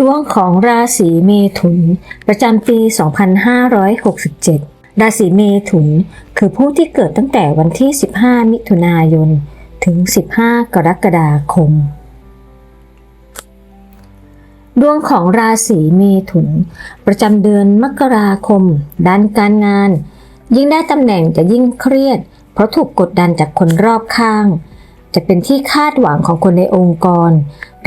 ดวงของราศีเมถุน ประจำปี 2567 ราศีเมถุน คือผู้ที่เกิดตั้งแต่วันที่ 15 มิถุนายน ถึง 15 กรกฎาคม ดวงของราศีเมถุน ประจำเดือนมกราคม ด้านการงาน ยิ่งได้ตำแหน่งจะยิ่งเครียด เพราะถูกกดดันจากคนรอบข้าง จะเป็นที่คาดหวังของคนในองค์กร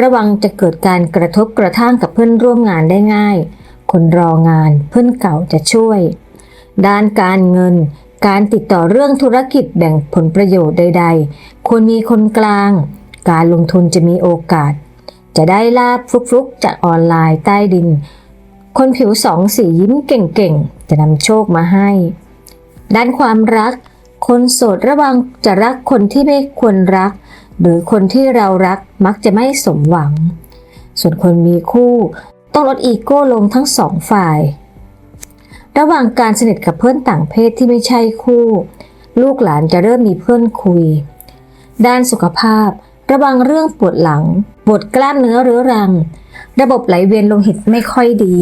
ระวังจะเกิดการกระทบกระทั่งกับเพื่อนร่วมงานได้ง่าย คนรองานเพื่อนเก่าจะช่วย ด้านการเงิน การติดต่อเรื่องธุรกิจแบ่งผลประโยชน์ใด ๆ ควรมีคนกลาง การลงทุนจะมีโอกาส จะได้ลาบฟลุกๆ จากออนไลน์ใต้ดิน คนผิวสองสียิ้มเก่งๆ จะนำโชคมาให้ ด้านความรัก คนโสดระวังจะรักคนที่ไม่ควรรัก หรือคนที่เรารักมักจะไม่สมหวัง ส่วนคนมีคู่ ต้องลดอีโก้ลงทั้งสองฝ่าย ระหว่างการสนิทกับเพื่อนต่างเพศที่ไม่ใช่คู่ ลูกหลานจะเริ่มมีเพื่อนคุย ด้านสุขภาพ ระวังเรื่องปวดหลัง ปวดกล้ามเนื้อเรื้อรัง ระบบไหลเวียนโลหิตไม่ค่อยดี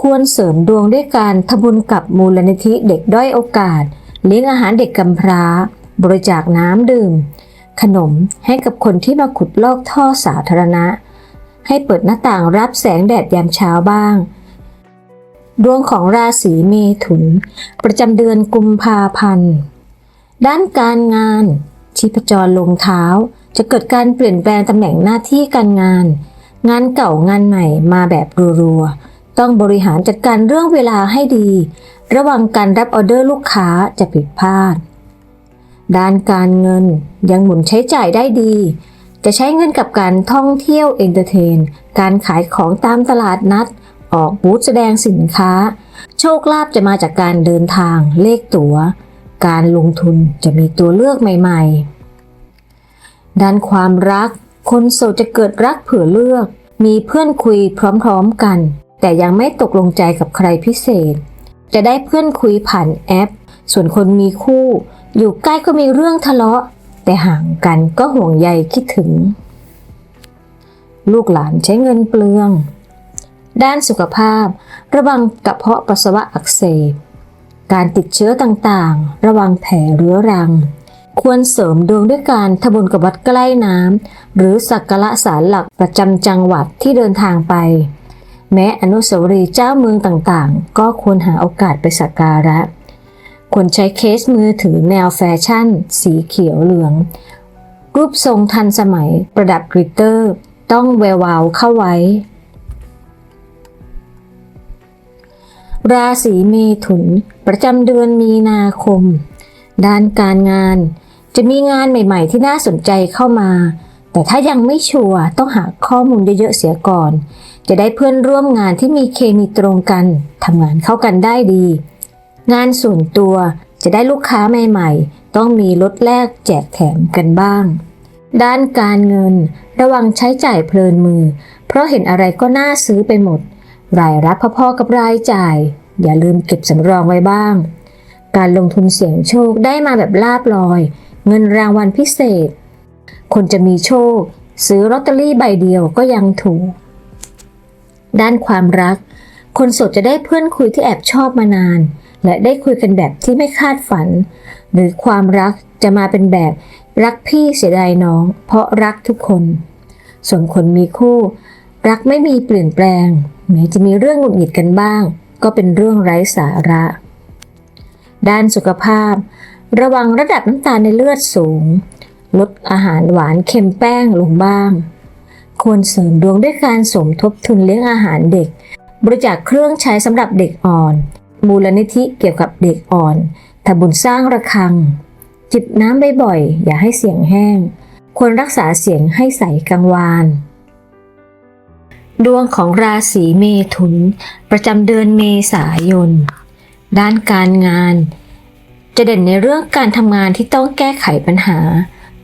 ควรเสริมดวงด้วยการทำบุญกับมูลนิธิเด็กด้อยโอกาส เลี้ยงอาหารเด็กกำพร้า บริจาคน้ำดื่ม ขนมให้กับคนที่มาขุดลอกท่อสาธารณะ ให้เปิดหน้าต่างรับแสงแดดยามเช้าบ้าง ดวงของราศีเมถุน ประจำเดือนกุมภาพันธ์ ด้านการงาน ชีพจรลงเท้า จะเกิดการเปลี่ยนแปลงตำแหน่งหน้าที่การงาน งานเก่างานใหม่มาแบบรัวๆต้องบริหารจัดการเรื่องเวลาให้ดี ระวังการรับออเดอร์ลูกค้าจะผิดพลาด ด้านการเงินยังหมุนใช้จ่ายได้ดี จะใช้เงินกับการท่องเที่ยวเอนเตอร์เทน การขายของตามตลาดนัด ออกบูธแสดงสินค้า โชคลาภจะมาจากการเดินทางเลขตัว๋ว การลงทุนจะมีตัวเลือกใหม่ ๆ ด้านความรัก คนโสดจะเกิดรักเผื่อเลือก มีเพื่อนคุยพร้อมๆกัน แต่ยังไม่ตกลงใจกับใครพิเศษ จะได้เพื่อนคุยผ่านแอป ส่วนคนมีคู่ อยู่ใกล้ก็มีเรื่องทะเลาะ แต่ห่างกันก็ห่วงใยคิดถึง ลูกหลานใช้เงินเปลือง ด้านสุขภาพ ระวังกระเพาะปัสสาวะอักเสบ การติดเชื้อต่างๆ ระวังแผลเรื้อรัง ควรเสริมดวงด้วยการทบุญกับวัดใกล้น้ำหรือสักการะศาลหลักประจำจังหวัดที่เดินทางไป แม้อนุสาวรีย์เจ้าเมืองต่างๆ ก็ควรหาโอกาสไปสักการะ ควรใช้เคสมือถือแนวแฟชั่น สีเขียวเหลือง รูปทรงทันสมัยประดับกริตเตอร์ ต้องแวววาวเข้าไว้ ราศีเมถุน ประจำเดือนมีนาคม ด้านการงาน จะมีงานใหม่ๆที่น่าสนใจเข้ามา แต่ถ้ายังไม่ชัวร์ต้องหาข้อมูลเยอะๆเสียก่อน จะได้เพื่อนร่วมงานที่มีเคมีตรงกันทำงานเข้ากันได้ดี งานส่วนตัวจะได้ลูกค้าใหม่ๆ ต้องมีลดแลกแจกแถมกันบ้าง ด้านการเงินระวังใช้จ่ายเพลินมือ เพราะเห็นอะไรก็น่าซื้อไปหมด รายรับพอๆกับรายจ่าย อย่าลืมเก็บสำรองไว้บ้าง การลงทุนเสี่ยงโชคได้มาแบบลาบลอย เงินรางวัลพิเศษ คนจะมีโชค ซื้อลอตเตอรี่ใบเดียวก็ยังถูก ด้านความรัก คนโสดจะได้เพื่อนคุยที่แอบชอบมานาน และได้คุยกันแบบที่ไม่คาดฝัน หรือความรักจะมาเป็นแบบรักพี่เสียดายน้อง เพราะรักทุกคน ส่วนคนมีคู่ รักไม่มีเปลี่ยนแปลงแม้จะมีเรื่องหงุดหงิดกันบ้าง ก็เป็นเรื่องไร้สาระ ด้านสุขภาพ ระวังระดับน้ำตาลในเลือดสูง ลดอาหารหวานเค็มแป้งลงบ้าง ควรเสริมดวงด้วยการสมทบทุนเลี้ยงอาหารเด็ก บริจาคเครื่องใช้สำหรับเด็กอ่อน มูลนิธิเกี่ยวกับเด็กอ่อนทำบุญสร้างระฆัง จิบน้ำบ่อยๆอย่าให้เสียงแห้ง ควรรักษาเสียงให้ใสกังวานดวงของราศีเมถุน ประจำเดือนเมษายน ด้านการงาน จะเด่นในเรื่องการทำงานที่ต้องแก้ไขปัญหา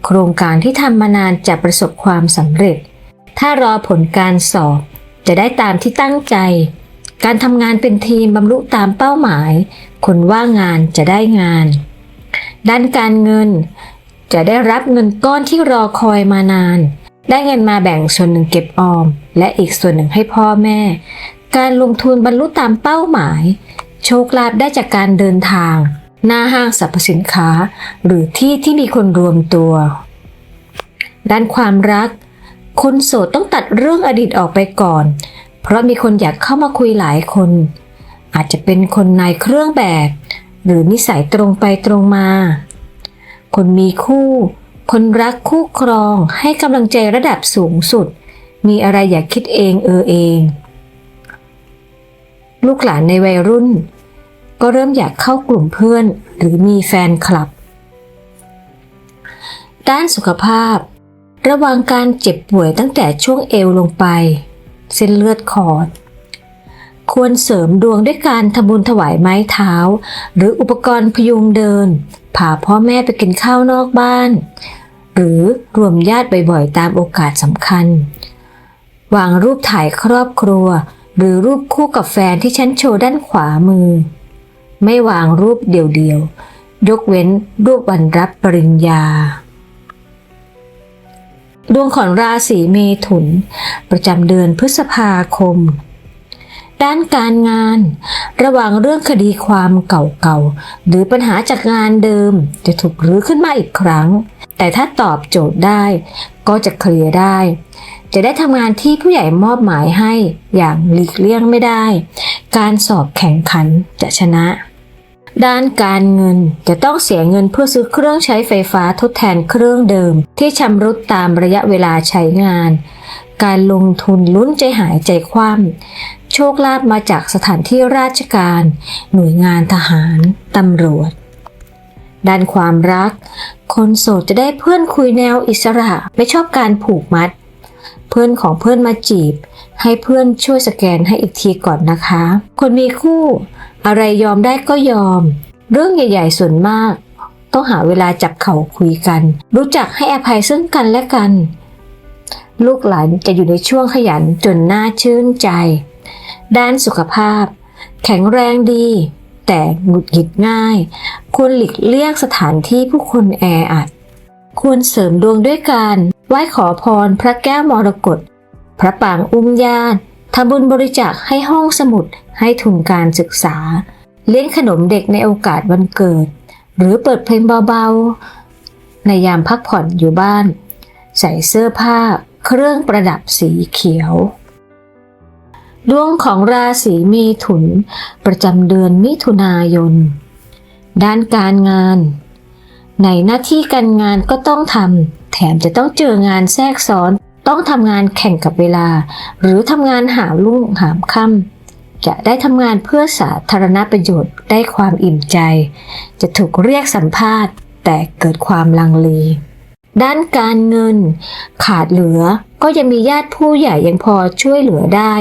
โครงการที่ทำมานานจะประสบความสำเร็จ ถ้ารอผลการสอบ จะได้ตามที่ตั้งใจ การทำงานเป็นทีมบรรลุตามเป้าหมาย คนว่างงานจะได้งาน ด้านการเงิน จะได้รับเงินก้อนที่รอคอยมานาน ได้เงินมาแบ่งส่วนหนึ่งเก็บออม และอีกส่วนหนึ่งให้พ่อแม่ การลงทุนบรรลุตามเป้าหมาย โชคลาภได้จากการเดินทาง หน้าห้างสรรพสินค้า หรือที่ที่มีคนรวมตัว ด้านความรักคนโสดต้องตัดเรื่องอดีตออกไปก่อน เพราะมีคนอยากเข้ามาคุยหลายคน อาจจะเป็นคนนายเครื่องแบบ หรือนิสัยตรงไปตรงมา คนมีคู่ คนรักคู่ครองให้กำลังใจระดับสูงสุด มีอะไรอยากคิดเองเออเอง ลูกหลานในวัยรุ่น ก็เริ่มอยากเข้ากลุ่มเพื่อน หรือมีแฟนคลับ ด้านสุขภาพ ระวังการเจ็บป่วยตั้งแต่ช่วงเอวลงไป เส้นเลือดขอด ควรเสริมดวงด้วยการทำบุญถวายไม้เท้า หรืออุปกรณ์พยุงเดินพาพ่อแม่ไปกินข้าวนอกบ้าน หรือรวมญาติบ่อยๆตามโอกาสสำคัญ วางรูปถ่ายครอบครัว หรือรูปคู่กับแฟนที่ชั้นโชว์ด้านขวามือ ไม่วางรูปเดี่ยวๆยกเว้นรูปวันรับปริญญา ดวงของราศีเมถุน ประจำเดือนพฤษภาคม ด้านการงาน ระวังเรื่องคดีความเก่าๆ หรือปัญหาจากงานเดิมจะถูกรื้อขึ้นมาอีกครั้ง แต่ถ้าตอบโจทย์ได้ก็จะเคลียร์ได้ จะได้ทำงานที่ผู้ใหญ่มอบหมายให้อย่างหลีกเลี่ยงไม่ได้ การสอบแข่งขันจะชนะ ด้านการเงินจะต้องเสียเงินเพื่อซื้อเครื่องใช้ไฟฟ้าทดแทนเครื่องเดิม ที่ชำรุดตามระยะเวลาใช้งาน การลงทุนลุ้นใจหายใจคว่ำโชคลาภมาจากสถานที่ราชการ หน่วยงานทหารตำรวจ ด้านความรัก คนโสดจะได้เพื่อนคุยแนวอิสระ ไม่ชอบการผูกมัด เพื่อนของเพื่อนมาจีบ ให้เพื่อนช่วยสแกนให้อีกทีก่อนนะคะ คนมีคู่ อะไรยอมได้ก็ยอม เรื่องใหญ่ ๆ ส่วนมาก ต้องหาเวลาจับเข่าคุยกัน รู้จักให้อภัยซึ่งกันและกัน ลูกหลานจะอยู่ในช่วงขยันจนน่าชื่นใจ ด้านสุขภาพ แข็งแรงดี แต่หงุดหงิดง่าย ควรหลีกเลี่ยงสถานที่ผู้คนแออัด ควรเสริมดวงด้วยการไหว้ขอพรพระแก้วมรกตพระปางอุ้มญาติทำบุญบริจาคให้ห้องสมุดให้ทุนการศึกษา เลี้ยงขนมเด็กในโอกาสวันเกิด หรือเปิดเพลงเบาๆ ในยามพักผ่อนอยู่บ้าน ใส่เสื้อผ้าเครื่องประดับสีเขียว ดวงของราศีมีถุน ประจำเดือนมิถุนายน ด้านการงาน ในหน้าที่การงานก็ต้องทำแถมจะต้องเจองานแทรกซ้อน ต้องทำงานแข่งกับเวลา หรือทำงานหาลุ่งหามค่ำจะได้ทำงานเพื่อสาธารณประโยชน์ได้ความอิ่มใจ จะถูกเรียกสัมภาษณ์ แต่เกิดความลังเลด้านการเงิน ขาดเหลือก็ยังมีญาติผู้ใหญ่ยังพอช่วยเหลือได้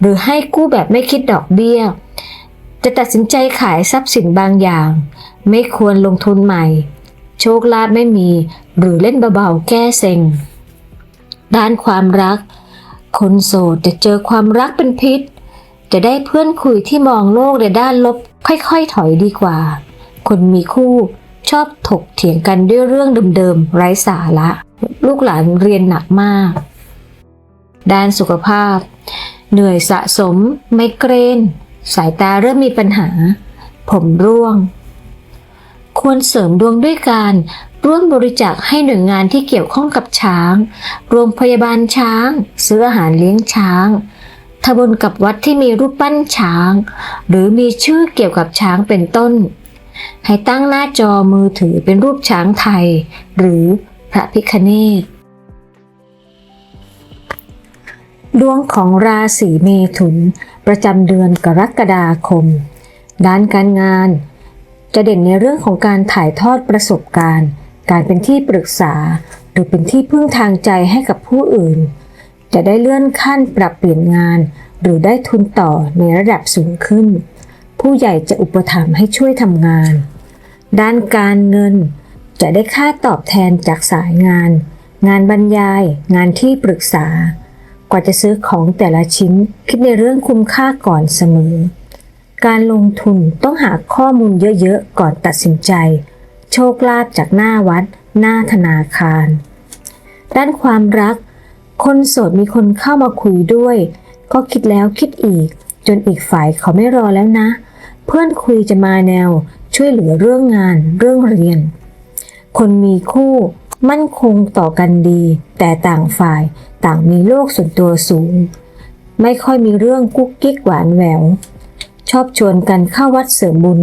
หรือให้กู้แบบไม่คิดดอกเบี้ย จะตัดสินใจขายทรัพย์สินบางอย่าง ไม่ควรลงทุนใหม่ โชคลาภไม่มี หรือเล่นเบาๆแก้เซ็ง ด้านความรัก คนโสดจะเจอความรักเป็นพิษ จะได้เพื่อนคุยที่มองโลกในด้านลบ ค่อยๆถอยดีกว่า คนมีคู่ชอบถกเถียงกันด้วยเรื่องเดิมๆไร้สาระ ลูกหลานเรียนหนักมาก ด้านสุขภาพ เหนื่อยสะสม ไมเกรน สายตาเริ่มมีปัญหา ผมร่วง ควรเสริมดวงด้วยการร่วมบริจาคให้หน่วยงานที่เกี่ยวข้องกับช้าง โรงพยาบาลช้าง ซื้ออาหารเลี้ยงช้างทบุญกับวัดที่มีรูปปั้นช้าง หรือมีชื่อเกี่ยวกับช้างเป็นต้น ให้ตั้งหน้าจอมือถือเป็นรูปช้างไทย หรือพระพิคเนศดวงของราศีเมถุน ประจำเดือนกรกฎาคม ด้านการงาน จะเด่นในเรื่องของการถ่ายทอดประสบการณ์ การเป็นที่ปรึกษา หรือเป็นที่พึ่งทางใจให้กับผู้อื่น จะได้เลื่อนขั้นปรับเปลี่ยนงาน หรือได้ทุนต่อในระดับสูงขึ้น ผู้ใหญ่จะอุปถัมภ์ให้ช่วยทำงาน ด้านการเงิน จะได้ค่าตอบแทนจากสายงาน งานบรรยาย งานที่ปรึกษา กว่าจะซื้อของแต่ละชิ้นคิดในเรื่องคุ้มค่าก่อนเสมอ การลงทุนต้องหาข้อมูลเยอะๆ ก่อนตัดสินใจ โชคลาภจากหน้าวัด หน้าธนาคาร ด้านความรัก คนโสดมีคนเข้ามาคุยด้วย ก็คิดแล้วคิดอีก จนอีกฝ่ายเขาไม่รอแล้วนะ เพื่อนคุยจะมาแนว ช่วยเหลือเรื่องงานเรื่องเรียน คนมีคู่มั่นคงต่อกันดี แต่ต่างฝ่ายต่างมีโลกส่วนตัวสูง ไม่ค่อยมีเรื่องกุ๊กกิ๊กหวานแหวว ชอบชวนกันเข้าวัดเสริมบุญ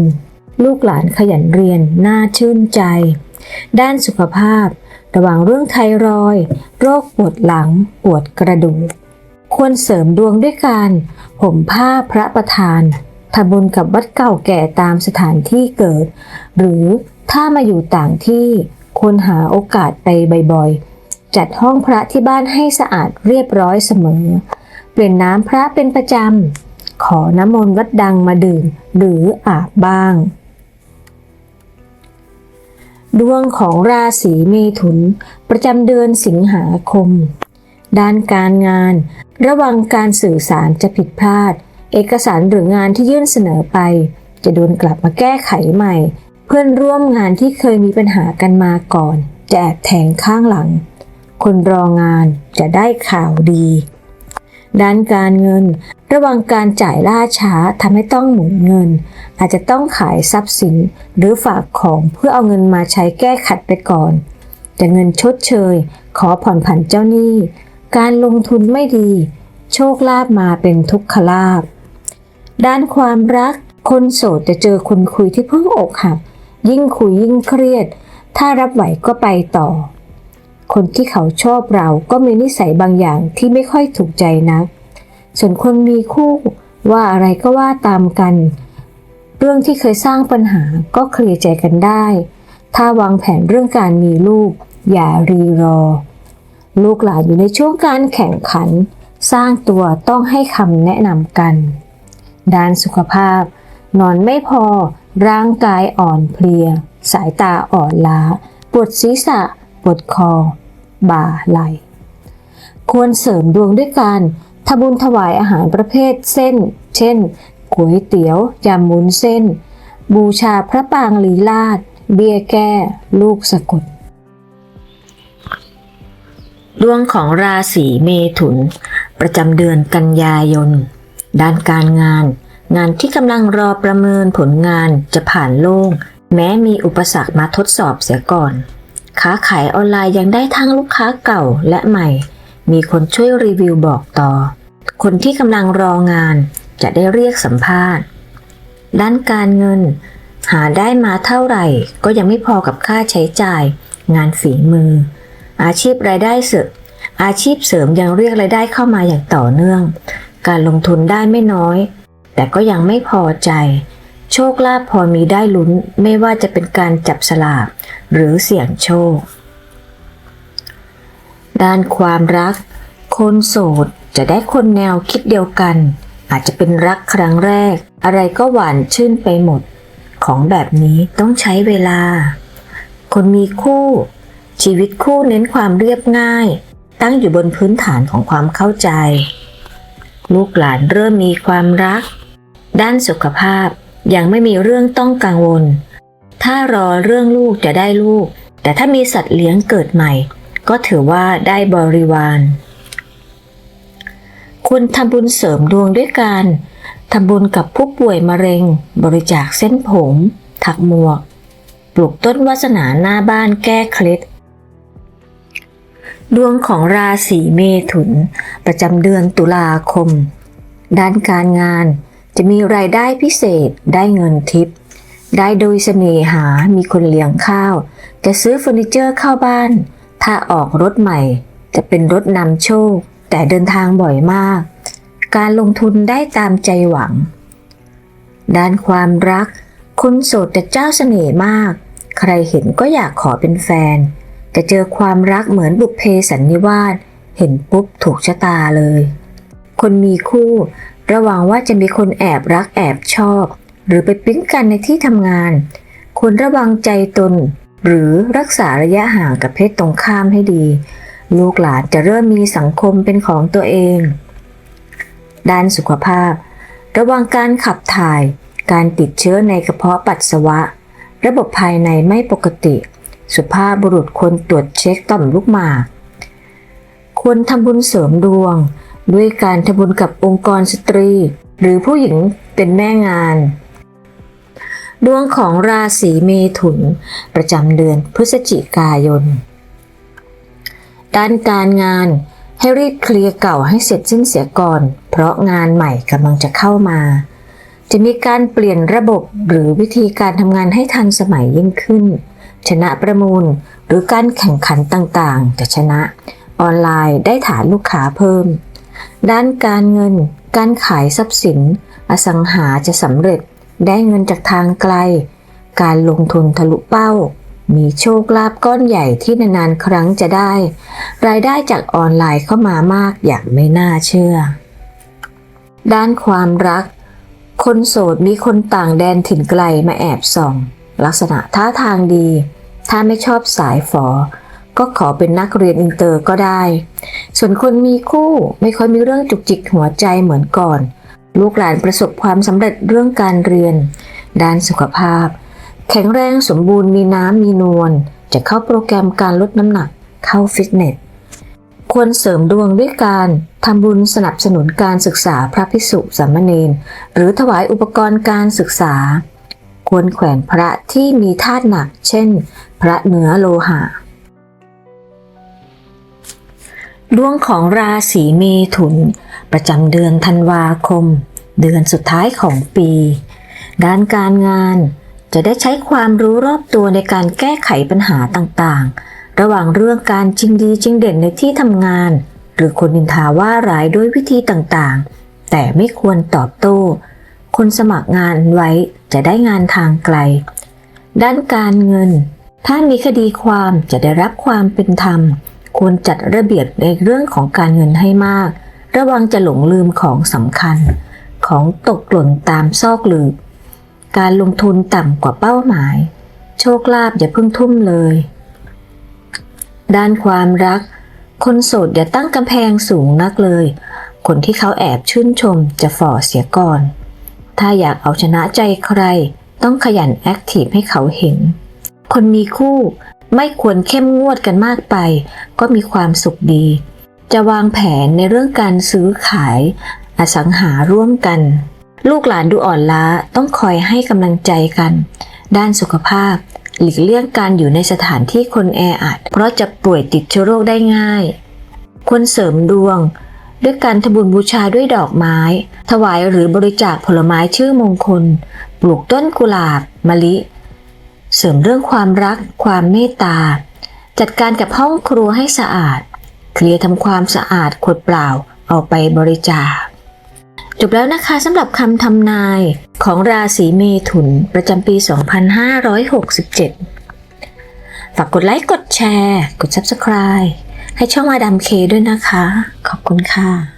ลูกหลานขยันเรียน น่าชื่นใจ ด้านสุขภาพ ระหว่างเรื่องไทรอย โรคปวดหลัง ปวดกระดูก ควรเสริมดวงด้วยการห่มผ้าพระประธานทำบุญกับวัดเก่าแก่ตามสถานที่เกิด หรือถ้ามาอยู่ต่างที่ควรหาโอกาสไปบ่อยๆ จัดห้องพระที่บ้านให้สะอาดเรียบร้อยเสมอ เปลี่ยนน้ำพระเป็นประจำ ขอน้ำมนต์วัดดังมาดื่มหรืออาบบ้าง ดวงของราศีเมถุน ประจำเดือนสิงหาคม ด้านการงาน ระวังการสื่อสารจะผิดพลาด เอกสารหรืองานที่ยื่นเสนอไป จะโดนกลับมาแก้ไขใหม่ เพื่อนร่วมงานที่เคยมีปัญหากันมาก่อน จะแอบแทงข้างหลัง คนรองานจะได้ข่าวดีด้านการเงิน ระวังการจ่ายล่าช้าทำให้ต้องหมุนเงิน อาจจะต้องขายทรัพย์สิน หรือฝากของเพื่อเอาเงินมาใช้แก้ขัดไปก่อนแต่เงินชดเชย ขอผ่อนผันเจ้าหนี้ การลงทุนไม่ดี โชคลาภมาเป็นทุกขลาภด้านความรัก คนโสดจะเจอคนคุยที่เพิ่งอกหัก ยิ่งคุยยิ่งเครียด ถ้ารับไหวก็ไปต่อ คนที่เขาชอบเราก็มีนิสัยบางอย่างที่ไม่ค่อยถูกใจนัก ส่วนคนมีคู่ว่าอะไรก็ว่าตามกัน เรื่องที่เคยสร้างปัญหาก็เคลียร์ใจกันได้ ถ้าวางแผนเรื่องการมีลูก อย่ารีรอ ลูกหลานอยู่ในช่วงการแข่งขัน สร้างตัวต้องให้คำแนะนำกัน ด้านสุขภาพ นอนไม่พอ ร่างกายอ่อนเพลีย สายตาอ่อนล้า ปวดศีรษะ ปวดคอ บ่าไหล ควรเสริมดวงด้วยการ ทำบุญถวายอาหารประเภทเส้น เช่นก๋วยเตี๋ยวยำมุนเส้น บูชาพระปางลีลาดเบี้ยแก้ ลูกสะกดดวงของราศีเมถุน ประจำเดือนกันยายน ด้านการงาน งานที่กำลังรอประเมินผลงานจะผ่านโล่ง แม้มีอุปสรรคมาทดสอบเสียก่อน ค้าขายออนไลน์ยังได้ทั้งลูกค้าเก่าและใหม่ มีคนช่วยรีวิวบอกต่อ คนที่กำลังรองานจะได้เรียกสัมภาษณ์ ด้านการเงิน หาได้มาเท่าไหร่ ก็ยังไม่พอกับค่าใช้จ่าย งานฝีมือ อาชีพรายได้เสริมอาชีพเสริมยังเรียกรายได้เข้ามาอย่างต่อเนื่อง การลงทุนได้ไม่น้อย แต่ก็ยังไม่พอใจ โชคลาภพอมีได้ลุ้นไม่ว่าจะเป็นการจับสลากหรือเสี่ยงโชค ด้านความรัก คนโสดจะได้คนแนวคิดเดียวกัน อาจจะเป็นรักครั้งแรก อะไรก็หวานชื่นไปหมด ของแบบนี้ต้องใช้เวลา คนมีคู่ ชีวิตคู่เน้นความเรียบง่าย ตั้งอยู่บนพื้นฐานของความเข้าใจ ลูกหลานเริ่มมีความรัก ด้านสุขภาพยังไม่มีเรื่องต้องกังวล ถ้ารอเรื่องลูกจะได้ลูก แต่ถ้ามีสัตว์เลี้ยงเกิดใหม่ ก็ถือว่าได้บริวาร คุณทำบุญเสริมดวงด้วยการทำบุญกับผู้ป่วยมะเร็ง บริจาคเส้นผม ถักหมวก ปลูกต้นวาสนาหน้าบ้านแก้เคล็ดดวงของราศีเมถุน ประจำเดือนตุลาคม ด้านการงานจะมีรายได้พิเศษได้เงินทิป ได้โดยเสน่หามีคนเลี้ยงข้าว จะซื้อเฟอร์นิเจอร์เข้าบ้าน ถ้าออกรถใหม่ จะเป็นรถนำโชค แต่เดินทางบ่อยมาก การลงทุนได้ตามใจหวัง ด้านความรักคนโสดจะเจ้าเสน่ห์มาก ใครเห็นก็อยากขอเป็นแฟนจะเจอความรักเหมือนบุพเพสันนิวาสเห็นปุ๊บถูกชะตาเลย คนมีคู่ ระวังว่าจะมีคนแอบรักแอบชอบ หรือไปปิ๊งกันในที่ทำงาน ควรระวังใจตน หรือรักษาระยะห่างกับเพศตรงข้ามให้ดี ลูกหลานจะเริ่มมีสังคมเป็นของตัวเอง ด้านสุขภาพ ระวังการขับถ่าย การติดเชื้อในกระเพาะปัสสาวะ ระบบภายในไม่ปกติ สุภาพบุรุษควรตรวจเช็คต่อมลูกหมากคควรทำบุญเสริมดวง ด้วยการทำบุญกับองค์กรสตรี หรือผู้หญิงเป็นแม่งาน ดวงของราศีเมถุน ประจำเดือนพฤศจิกายน ด้านการงาน ให้รีบเคลียร์เก่าให้เสร็จสิ้นเสียก่อน เพราะงานใหม่กำลังจะเข้ามา จะมีการเปลี่ยนระบบหรือวิธีการทำงานให้ทันสมัยยิ่งขึ้น ชนะประมูลหรือการแข่งขันต่างๆ จะชนะออนไลน์ได้ฐานลูกค้าเพิ่ม ด้านการเงิน การขายทรัพย์สิน อสังหาจะสำเร็จได้เงินจากทางไกล การลงทุนทะลุเป้า มีโชคลาภก้อนใหญ่ที่นานๆครั้งจะได้ รายได้จากออนไลน์เข้ามามากอย่างไม่น่าเชื่อ ด้านความรัก คนโสดมีคนต่างแดนถิ่นไกลมาแอบส่อง ลักษณะท่าทางดี ถ้าไม่ชอบสายฝอ ก็ขอเป็นนักเรียนอินเตอร์ก็ได้ ส่วนคนมีคู่ไม่ค่อยมีเรื่องจุกจิกหัวใจเหมือนก่อน ลูกหลานประสบความสำเร็จเรื่องการเรียน ด้านสุขภาพ แข็งแรงสมบูรณ์มีน้ำมีนวลจะเข้าโปรแกรมการลดน้ำหนักเข้าฟิตเนส ควรเสริมดวงด้วยการทำบุญสนับสนุนการศึกษาพระภิกษุสามเณรหรือถวายอุปกรณ์การศึกษา ควรแขวนพระที่มีธาตุหนัก เช่น พระเนื้อโลหะดวงของราศีเมถุน ประจำเดือนธันวาคม เดือนสุดท้ายของปี ด้านการงาน จะได้ใช้ความรู้รอบตัวในการแก้ไขปัญหาต่างๆ ระหว่างเรื่องการจริงดีจริงเด่นในที่ทำงาน หรือคนนินทาว่าร้ายด้วยวิธีต่างๆ แต่ไม่ควรตอบโต้ คนสมัครงานไว้จะได้งานทางไกล ด้านการเงิน ถ้ามีคดีความจะได้รับความเป็นธรรม ควรจัดระเบียบในเรื่องของการเงินให้มาก ระวังจะหลงลืมของสำคัญ ของตกหล่นตามซอกหลืบ การลงทุนต่ำกว่าเป้าหมาย โชคลาภอย่าเพิ่งทุ่มเลย ด้านความรัก คนโสดอย่าตั้งกำแพงสูงนักเลย คนที่เขาแอบชื่นชมจะฝ่อเสียก่อน ถ้าอยากเอาชนะใจใคร ต้องขยันแอคทีฟให้เขาเห็น คนมีคู่ไม่ควรเข้มงวดกันมากไป ก็มีความสุขดี จะวางแผนในเรื่องการซื้อขาย อสังหาร่วมกัน ลูกหลานดูอ่อนล้าต้องคอยให้กำลังใจกัน ด้านสุขภาพ หลีกเลี่ยงการอยู่ในสถานที่คนแออัด เพราะจะป่วยติดเชื้อโรคได้ง่าย ควรเสริมดวง ด้วยการทำบุญบูชาด้วยดอกไม้ ถวายหรือบริจาคผลไม้ชื่อมงคล ปลูกต้นกุหลาบมะลิ เสริมเรื่องความรัก ความเมตตา จัดการกับห้องครัวให้สะอาด เคลียร์ทำความสะอาดขวดเปล่าเอาไปบริจาค จบแล้วนะคะสำหรับคำทำนายของราศีเมถุนประจำปี 2567 ฝากกดไลค์ กดแชร์ กด Subscribe ให้ช่องมาดามเคด้วยนะคะ ขอบคุณค่ะ